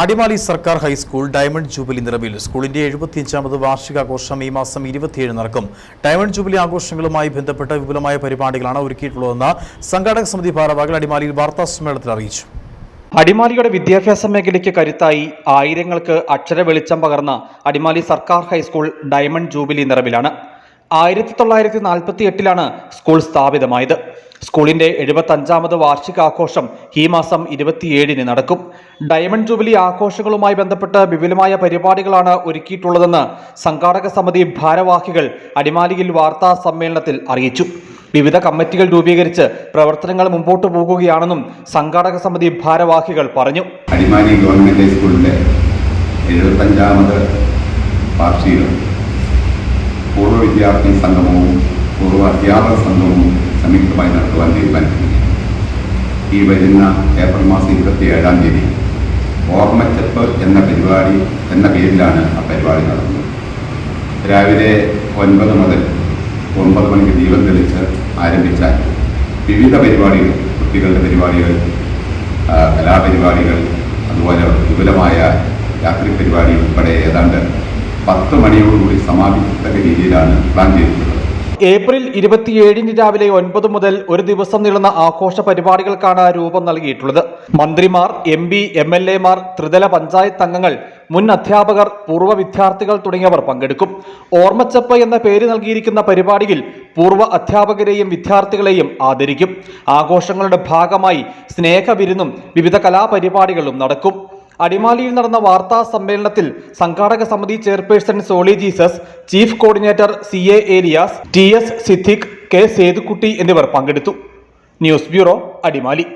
അടിമാലി സർക്കാർ high school diamond jubilee നിറവിൽ. സ്കൂളിന്റെ എഴുപത്തിയഞ്ചാമത് വാർഷികാഘോഷം ഈ മാസം ഇരുപത്തിയേഴ് നടക്കും. ഡയമണ്ട് ജൂബിലി ആഘോഷങ്ങളുമായി ബന്ധപ്പെട്ട വിപുലമായ പരിപാടികളാണ് ഒരുക്കിയിട്ടുള്ളതെന്ന് സംഘാടക സമിതി ഭാരവാഹികൾ അടിമാലിയിൽ വാർത്താ സമ്മേളനത്തിൽ അറിയിച്ചു. അടിമാലിയുടെ വിദ്യാഭ്യാസ മേഖലയ്ക്ക് കരുത്തായി ആയിരങ്ങൾക്ക് അക്ഷര വെളിച്ചം പകർന്ന അടിമാലി സർക്കാർ ഹൈസ്കൂൾ ഡയമണ്ട് ജൂബിലി നിറവിലാണ്. ആയിരത്തി തൊള്ളായിരത്തി നാൽപ്പത്തി എട്ടിലാണ് സ്കൂൾ സ്ഥാപിതമായത്. സ്കൂളിന്റെ എഴുപത്തഞ്ചാമത് വാർഷികാഘോഷം ഈ മാസം ഇരുപത്തിയേഴിന് നടക്കും. ഡയമണ്ട് ജൂബിലി ആഘോഷങ്ങളുമായി ബന്ധപ്പെട്ട് വിപുലമായ പരിപാടികളാണ് ഒരുക്കിയിട്ടുള്ളതെന്ന് സംഘാടക സമിതി ഭാരവാഹികൾ അടിമാലിയിൽ വാർത്താ സമ്മേളനത്തിൽ അറിയിച്ചു. വിവിധ കമ്മിറ്റികൾ രൂപീകരിച്ച് പ്രവർത്തനങ്ങൾ മുമ്പോട്ട് പോകുകയാണെന്നും സംഘാടക സമിതി ഭാരവാഹികൾ പറഞ്ഞു. അടിമാലി ഗവൺമെന്റ് സ്കൂളിന്റെ എഴുപത്തഞ്ചാമത് വാർഷികം പൂർവ വിദ്യാർത്ഥി സംഗമവും അധ്യാപക സംഘവും സംയുക്തമായി നടത്തുവാൻ തീരുമാനിക്കുന്നു. ഈ വരുന്ന ഏപ്രിൽ മാസം ഇരുപത്തി ഏഴാം തീയതി ഓർമ്മച്ചപ്പ് എന്ന പരിപാടി എന്ന പേരിലാണ് ആ പരിപാടി നടത്തുന്നത് രാവിലെ ഒൻപത് മുതൽ ഒൻപത് മണിക്ക് ദീപം തെളിച്ച് ആരംഭിച്ച വിവിധ പരിപാടികൾ കുട്ടികളുടെ പരിപാടികൾ കലാപരിപാടികൾ അതുപോലെ വിപുലമായ രാത്രി പരിപാടി ഉൾപ്പെടെ ഏതാണ്ട് പത്ത് മണിയോടുകൂടി സമാപിക്കത്തക്ക രീതിയിലാണ് പ്ലാൻ ചെയ്തിട്ടുള്ളത്. ഏപ്രിൽ ഇരുപത്തിയേഴിന് രാവിലെ ഒൻപത് മുതൽ ഒരു ദിവസം നീളുന്ന ആഘോഷ പരിപാടികൾക്കാണ് രൂപം നൽകിയിട്ടുള്ളത്. മന്ത്രിമാർ എം പി എം എൽ ത്രിതല പഞ്ചായത്ത് അംഗങ്ങൾ മുൻ അധ്യാപകർ പൂർവ വിദ്യാർത്ഥികൾ തുടങ്ങിയവർ പങ്കെടുക്കും. ഓർമ്മച്ചപ്പ് എന്ന പേര് നൽകിയിരിക്കുന്ന പരിപാടിയിൽ പൂർവ അധ്യാപകരെയും വിദ്യാർത്ഥികളെയും ആദരിക്കും. ആഘോഷങ്ങളുടെ ഭാഗമായി സ്നേഹവിരുന്നും വിവിധ കലാപരിപാടികളും നടക്കും. അടിമാലിയിൽ നടന്ന വാർത്താ സമ്മേളനത്തിൽ സംഘാടക സമിതി chairperson Soly Jesus chief coordinator C A Elias T S Siddique K Sethukutty എന്നിവർ പങ്കെടുത്തു. News bureau Adimali.